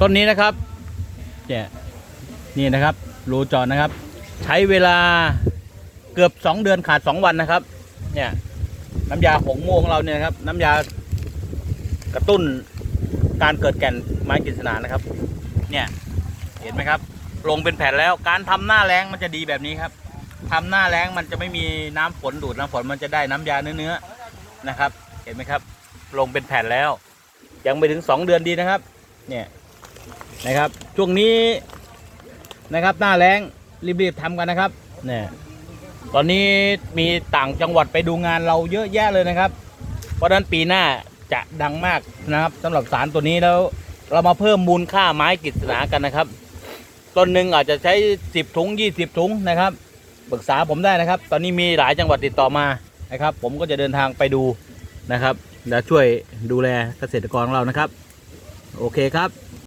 ต้นนี้นะครับเนี่ยนี่นะครับรูจอนะครับ ใช้เวลาเกือบสองเดือนขาดสองวันนะครับ เนี่ยน้ำยาหงม่วงของเราเนี่ยครับ น้ำยากระตุ้นการเกิดแก่นไม้กฤษณานะครับ เนี่ยเห็นไหมครับ ลงเป็นแผ่นแล้วการทำหน้าแรงมันจะดีแบบนี้ครับทำหน้าแรงมันจะไม่มีน้ำฝนดูดน้ำฝนมันจะได้น้ำยาเนื้อๆนะครับ เห็นไหมครับ ลงเป็นแผ่นแล้ว ยังไม่ถึงสองเดือนดีนะครับ เนี่ย นะครับ ช่วงนี้นะครับหน้าแรงรีบๆทำกันนะครับเนี่ยตอนนี้มีต่างจังหวัดไปดูงานเราเยอะแยะเลยนะครับ เพราะฉะนั้นปีหน้าจะดังมากนะครับสำหรับสารตัวนี้แล้วเรามาเพิ่มมูลค่าไม้กฤษณากันนะครับต้นหนึ่งอาจจะใช้ 10 ถุง 20 ถุงนะครับปรึกษาผมได้นะครับ ตอนนี้มีหลายจังหวัดติดต่อมานะครับ ผมก็จะเดินทางไปดูนะครับและช่วยดูแลเกษตรกรของเรานะครับ โอเคครับ